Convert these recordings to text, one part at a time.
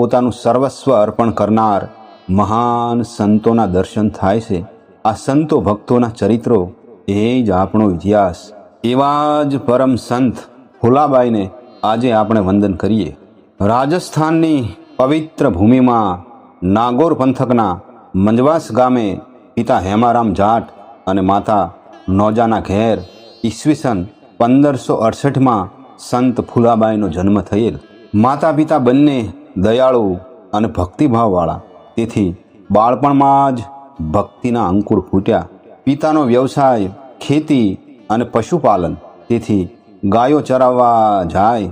પોતાનું સર્વસ્વ અર્પણ કરનાર મહાન સંતોના દર્શન થાય છે. આ સંતો ભક્તોના ચરિત્રો એ જ આપણો ઇતિહાસ. એવા જ પરમ સંત ભોલાબાઈને આજે આપણે વંદન કરીએ. રાજસ્થાનની પવિત્ર ભૂમિમાં નાગોર પંથકના મંજવાસ ગામે પિતા હેમારામ જાટ અને માતા નોજાના ઘેર ઈસવીસન પંદરસો અડસઠમાં સંત ફુલાબાઈનો જન્મ થયેલ. માતા પિતા બંને દયાળુ અને ભક્તિભાવવાળા. તેથી બાળપણમાં જ ભક્તિના અંકુર ફૂટ્યા. પિતાનો વ્યવસાય, ખેતી અને પશુપાલન. તેથી ગાયો ચરાવવા જાય,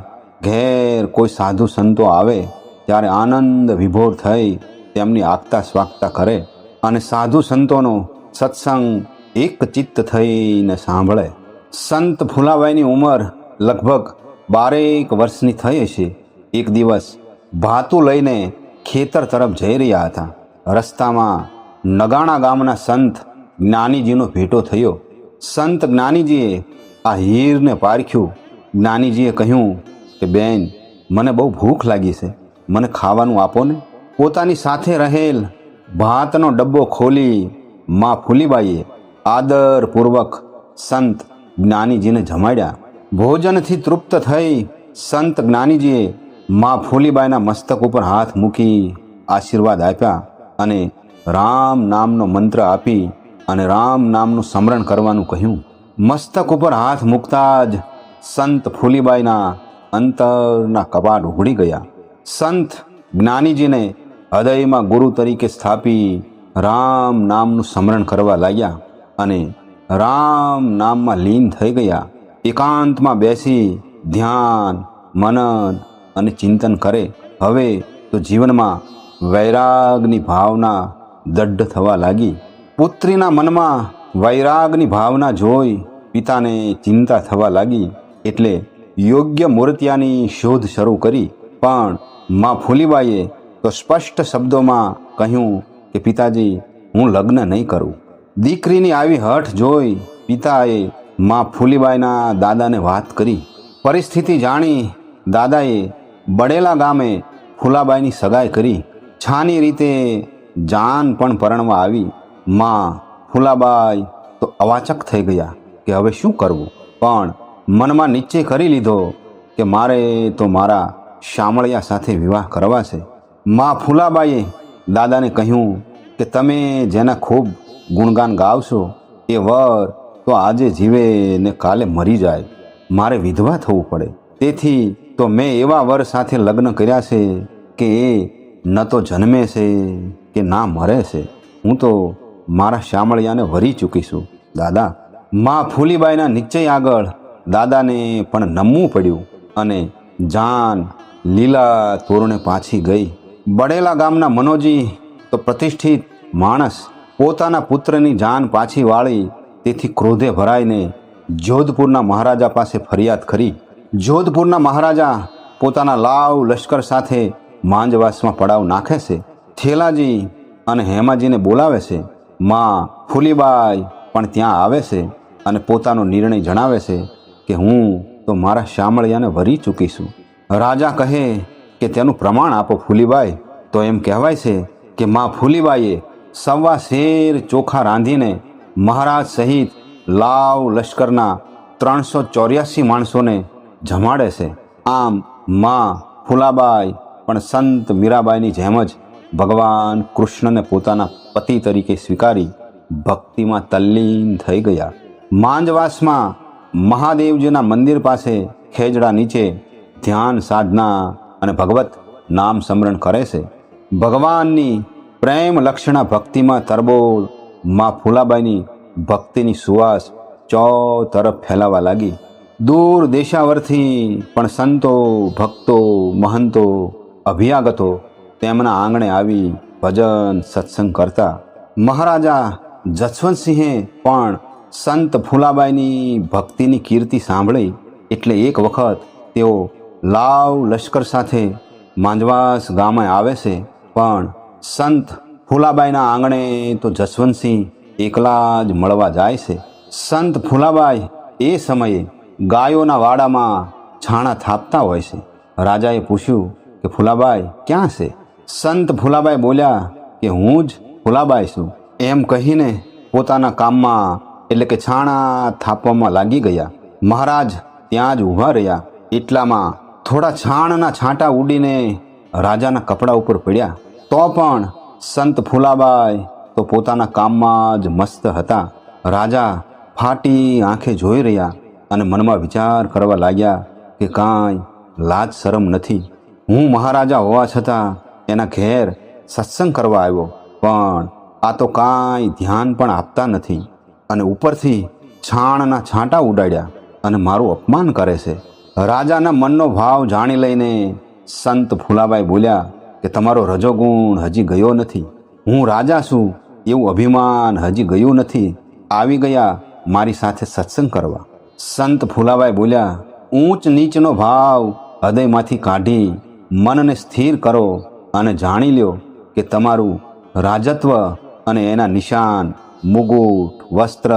ઘેર કોઈ સાધુ સંતો આવે, ત્યારે આનંદ વિભોર થઈ તેમની આગતા સ્વાગતા કરે અને સાધુ સંતોનો સત્સંગ એક ચિત્ત થઈને સાંભળે. સંત ફૂલાભાઈની ઉંમર લગભગ બારેક વર્ષની થઈ હશે. એક દિવસ ભાતું લઈને ખેતર તરફ જઈ રહ્યા હતા. રસ્તામાં નગાણા ગામના સંત જ્ઞાનીજીનો ભેટો થયો. સંત જ્ઞાનીજીએ આ હીરને પારખ્યું. જ્ઞાનીજીએ કહ્યું કે, બેન, મને બહુ ભૂખ લાગી છે. મને ખાવાનું આપો ને. પોતાની સાથે રહેલ ભાતનો ડબ્બો ખોલી માં ફૂલીબાઈએ આદરપૂર્વક સંત જ્ઞાનીજીને જમાડ્યા. ભોજનથી તૃપ્ત થઈ સંત જ્ઞાનીજીએ માં ફૂલીબાઈના મસ્તક ઉપર હાથ મૂકી આશીર્વાદ આપ્યા અને રામ નામનો મંત્ર આપી અને રામ નામનું સ્મરણ કરવાનું કહ્યું. મસ્તક ઉપર હાથ મૂકતા જ સંત ફૂલીબાઈના અંતરના કપાટ ઉઘડી ગયા. સંત જ્ઞાનીજીને હૃદયમાં ગુરુ તરીકે સ્થાપી રામ નામનું સ્મરણ કરવા લાગ્યા અને રામ નામમાં લીન થઈ ગયા. એકાંતમાં બેસી ધ્યાન, મનન અને ચિંતન કરે, હવે તો જીવનમાં વૈરાગની ભાવના દઢ થવા લાગી. પુત્રીના મનમાં વૈરાગની ભાવના જોઈ પિતાને ચિંતા થવા લાગી, એટલે યોગ્ય મૂર્તિયાની શોધ શરૂ કરી. પણ માં ફૂલીબાઈએ તો સ્પષ્ટ શબ્દોમાં કહ્યું કે, પિતાજી, હું લગ્ન નહીં કરું. દીકરીની આવી હઠ જોઈ પિતાએ માં ફૂલીબાઈના દાદાને વાત કરી. પરિસ્થિતિ જાણી દાદાએ બડેલા ગામે ફૂલાબાઈની સગાઈ કરી છાની રીતે જાન પણ પરણવા આવી. માં, ફૂલાબાઈ તો અવાચક થઈ ગયા કે હવે શું કરવું? પણ મનમાં નિશ્ચય કરી લીધો કે મારે તો મારા શામળિયા સાથે વિવાહ કરવા છે. માં ફૂલાબાઈએ દાદાને કહ્યું કે તમે જેના ખૂબ ગુણગાન ગાવશો એ વર તો આજે જીવે ને કાલે મરી જાય. મારે વિધવા થવું પડે. તેથી તો મેં એવા વર સાથે લગ્ન કર્યા છે કે એ ન તો જન્મે છે, કે ના મરે છે. હું તો મારા શામળિયાને વરી ચૂકીશું દાદા, મા ફૂલીબાઈના નિશ્ચય આગળ દાદાને પણ નમવું પડ્યું અને જાન લીલા તોરણે પાછી ગઈ. બડેલા ગામના મનોજી તો પ્રતિષ્ઠિત માણસ પોતાના પુત્રની જાન પાછી વાળી તેથી ક્રોધે ભરાઈને જોધપુરના મહારાજા પાસે ફરિયાદ કરી. જોધપુરના મહારાજા પોતાના લાવ લશ્કર સાથે માંજવાસમાં પડાવ નાખે છે. થેલાજી અને હેમાજીને બોલાવે છે. માં ફૂલીબાઈ પણ ત્યાં આવે છે અને પોતાનો નિર્ણય જણાવે છે કે હું તો મારા શામળિયાને વરી ચૂકીશું રાજા કહે કે તેનું પ્રમાણ આપો ફૂલીબાઈ. તો એમ કહેવાય છે કે માં ફૂલીબાઈએ સવા શેર ચોખા રાંધીને મહારાજ સહિત લાવ લશ્કરના ત્રણસો ચોર્યાસી માણસોને જમાડે છે. આમ માં ફૂલાબાઈ પણ સંત મીરાબાઈની જેમ જ ભગવાન કૃષ્ણને પોતાના પતિ તરીકે સ્વીકારી ભક્તિમાં તલ્લીન થઈ ગયા. માંજવાસમાં મહાદેવજીના મંદિર પાસે ખેજડા નીચે ધ્યાન સાધના અને ભગવત નામ સ્મરણ કરે છે. ભગવાનની પ્રેમ લક્ષણા ભક્તિમાં તરબોળમાં ફૂલાબાઈની ભક્તિની સુવાસ ચો તરફ ફેલાવા લાગી. દૂર દેશાવરથી પણ સંતો, ભક્તો, મહંતો, અભિયાગતો તેમના આંગણે આવી ભજન, સત્સંગ કરતા. મહારાજા જસવંતસિંહે પણ સંત ફૂલાબાઈની ભક્તિની કીર્તિ સાંભળી એટલે એક વખત તેઓ લાવ લશ્કર સાથે માંજવાસ ગામે આવે છે. પણ સંત ફૂલાબાઈના આંગણે તો જસવંતસિંહ એકલા જ મળવા જાય છે. સંત ફૂલાબાઈ એ સમયે ગાયોના વાડામાં છાણા થાપતા હોય છે. રાજાએ પૂછ્યું કે, ફૂલાબાઈ, ક્યાં છે? સંત ફૂલાબાઈ બોલ્યા કે, હું જ ફૂલાબાઈ છું. એમ કહીને પોતાના કામમાં, એટલે કે છાણા થાપવામાં લાગી ગયા. મહારાજ ત્યાં જ ઊભા રહ્યા. એટલામાં થોડા છાણના છાંટા ઉડીને રાજાના કપડા ઉપર પડ્યા. તો પણ સંત ફૂલાબાઈ તો પોતાના કામમાં જ મસ્ત હતા. રાજા ફાટી આંખે જોઈ રહ્યા. અને મનમાં વિચાર કરવા લાગ્યા કે કાંઈ લાજ શરમ નથી. હું મહારાજા હોવા છતાં એના ઘેર સત્સંગ કરવા આવ્યો, પણ આ તો કાંઈ ધ્યાન પણ આપતા નથી. અને ઉપરથી છાણના છાંટા ઉડાડ્યા અને મારું અપમાન કરે છે. રાજાના મનનો ભાવ જાણી લઈને સંત ફૂલાબાઈ બોલ્યા કે તમારો રજોગુણ હજી ગયો નથી. હું રાજા છું, એવું અભિમાન હજી ગયું નથી. આવી ગયા મારી સાથે સત્સંગ કરવા. સંત ફૂલાભાઈ બોલ્યા, ઊંચ નીચનો ભાવ હૃદયમાંથી કાઢી મનને સ્થિર કરો અને જાણી લ્યો કે તમારું રાજત્વ અને એના નિશાન, મુગુટ, વસ્ત્ર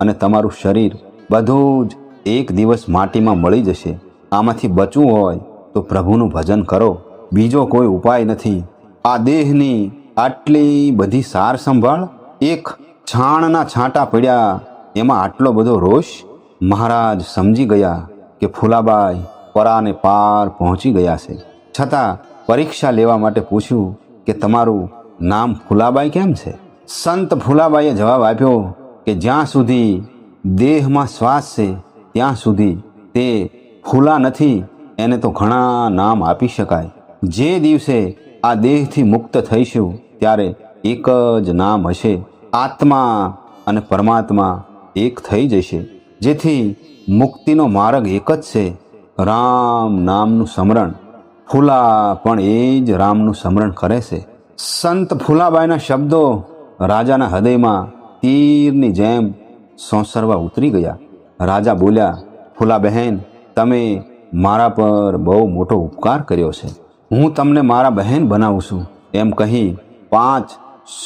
અને તમારું શરીર બધું જ એક દિવસ માટીમાં મળી જશે. આમાંથી બચવું હોય તો પ્રભુનું ભજન કરો. બીજો કોઈ ઉપાય નથી. આ દેહની આટલી બધી સાર સંભાળ, એક છાણના છાંટા પડ્યા, એમાં આટલો બધો રોષ મહારાજ સમજી ગયા કે ફૂલાબાઈ પરાને પાર પહોંચી ગયા છે. છતાં પરીક્ષા લેવા માટે પૂછ્યું કે તમારું નામ ફૂલાબાઈ કેમ છે? સંત ફૂલાબાઈએ જવાબ આપ્યો કે જ્યાં સુધી દેહમાં શ્વાસ છે, ત્યાં સુધી તે ફૂલા નથી, એને તો ઘણા નામ આપી શકાય. જે દિવસે આ દેહથી મુક્ત થઈશું, ત્યારે એક જ નામ હશે. આત્મા અને પરમાત્મા એક થઈ જશે. જેથી મુક્તિનો માર્ગ એક જ છે. રામ નામનું સ્મરણ. ફૂલા પણ એ જ રામનું સ્મરણ કરે છે. સંત ફૂલાબાઈના શબ્દો રાજાના હૃદયમાં તીરની જેમ સોંસરવા ઉતરી ગયા. રાજા બોલ્યા ફૂલા બહેન તમે મારા પર બહુ મોટો ઉપકાર કર્યો છે. હું તમને મારા બહેન બનાવું છું. એમ કહી પાંચ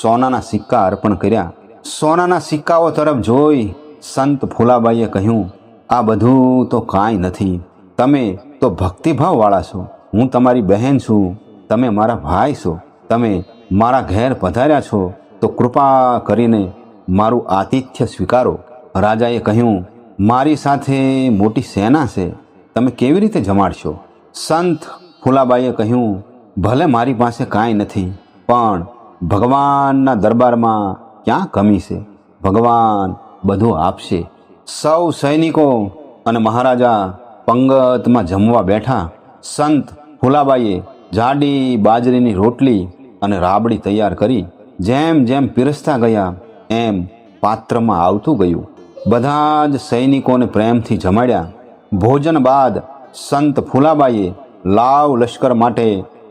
સોનાના સિક્કા અર્પણ કર્યા. સોનાના સિક્કાઓ તરફ જોઈ સંત ફૂલાબાઈએ કહ્યું, આ બધું તો કાંઈ નથી. તમે તો ભક્તિભાવવાળા છો. હું તમારી બહેન છું. તમે મારા ભાઈ છો. તમે મારા ઘેર પધાર્યા છો. તો કૃપા કરીને મારું આતિથ્ય સ્વીકારો. રાજાએ કહ્યું, મારી સાથે મોટી સેના છે. તમે કેવી રીતે જમાડશો? સંત ફૂલાબાઈએ કહ્યું, ભલે મારી પાસે કાંઈ નથી, પણ ભગવાનના દરબારમાં ક્યાં કમી છે? ભગવાન બધું આપશે. સૌ સૈનિકો અને મહારાજા પંગતમાં જમવા બેઠા. સંત ફૂલાબાઈએ જાડી બાજરીની રોટલી અને રાબડી તૈયાર કરી જેમ જેમ પીરસતા ગયા, એમ પાત્રમાં આવતું ગયું. બધા જ સૈનિકોને પ્રેમથી જમાડ્યા. ભોજન બાદ સંત ફૂલાબાઈએ લાવ લશ્કર માટે,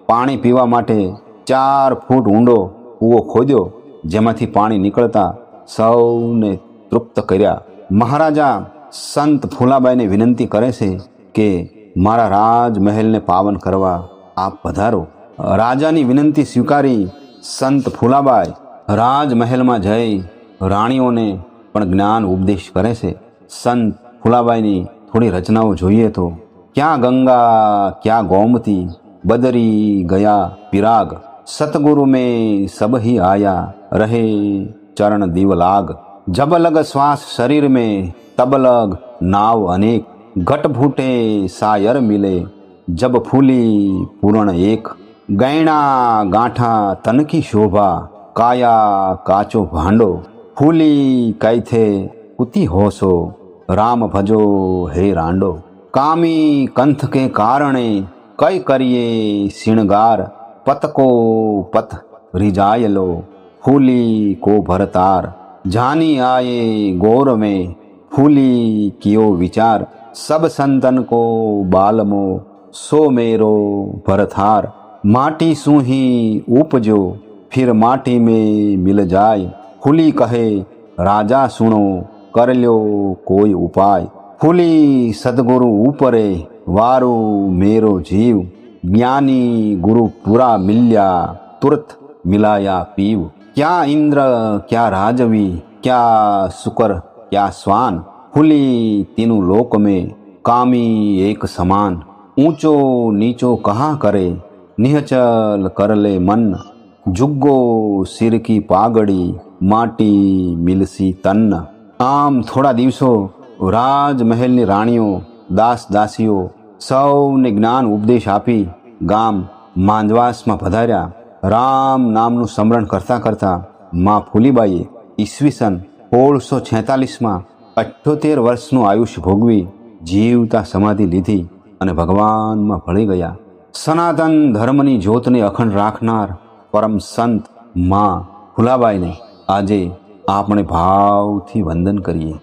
પાણી પીવા માટે ચાર ફૂટ ઊંડો કૂવો ખોદ્યો, જેમાંથી પાણી નીકળતા સૌને તૃપ્ત કર્યા. મહારાજા સંત ફૂલાબાઈને વિનંતી કરે છે કે મારા રાજમહેલને પાવન કરવા આપ પધારો. રાજાની વિનંતી સ્વીકારી સંત ફૂલાબાઈ રાજમહેલમાં જઈ રાણીઓને પણ જ્ઞાન ઉપદેશ કરે છે. સંત ફૂલાબાઈની થોડી રચનાઓ જોઈએ તો, ક્યાં ગંગા, ક્યાં ગોમતી, બદરી ગયા પિરાગ, સતગુરુ મેં સબહી આયા, રહે ચરણ દીવલાગ जब लग श्वास शरीर में, तब लग नाव अनेक घट फूटे, सायर मिले। जब फूली पूर्ण एक, गैणा गांठा तन की शोभा, काया काचो भांडो। फूली कैथे कुती होसो, राम भजो हे रांडो। कामी कंथ के कारणे कई करिए श्रृंगार पत को पथ रिजायलो। फूली को भरतार जानी आए गौर में फूली कियो विचार सब संतन को बालमो सो मेरो भरथार माटी सू ही उपजो फिर माटी में मिल जाय फूली कहे राजा सुनो कर ल्यो कोई उपाय फूली सदगुरु ऊपरे वारो मेरो जीव ज्ञानी गुरु पूरा मिल्या तुरत ક્યાં ઇન્દ્ર ક્યાં રાજવી ક્યાં શુકર ક્યાં શ્વાન ફૂલી તેનું લોક મેં કામી એક સમાન ઊંચો નીચો કહા કરે નિહચલ કરલે મન જુગ્ગો સિરકી પાગડી માટી મિલસી તન્ન આમ થોડા દિવસો રાજમહેલની રાણીઓ દાસ દાસીઓ સૌને જ્ઞાન ઉપદેશ આપી ગામ માંદવાસમાં પધાર્યા રામ નામનું સ્મરણ કરતાં કરતાં મા ફૂલીબાઈએ ઈસવીસન સોળસો છેતાલીસમાં અઠ્ઠોતેર વર્ષનું આયુષ્ય ભોગવી જીવતા સમાધિ લીધી અને ભગવાનમાં ભળી ગયા. સનાતન ધર્મની જ્યોતને અખંડ રાખનાર પરમ સંત મા ફુલાબાઈને આજે આપણે ભાવથી વંદન કરીએ.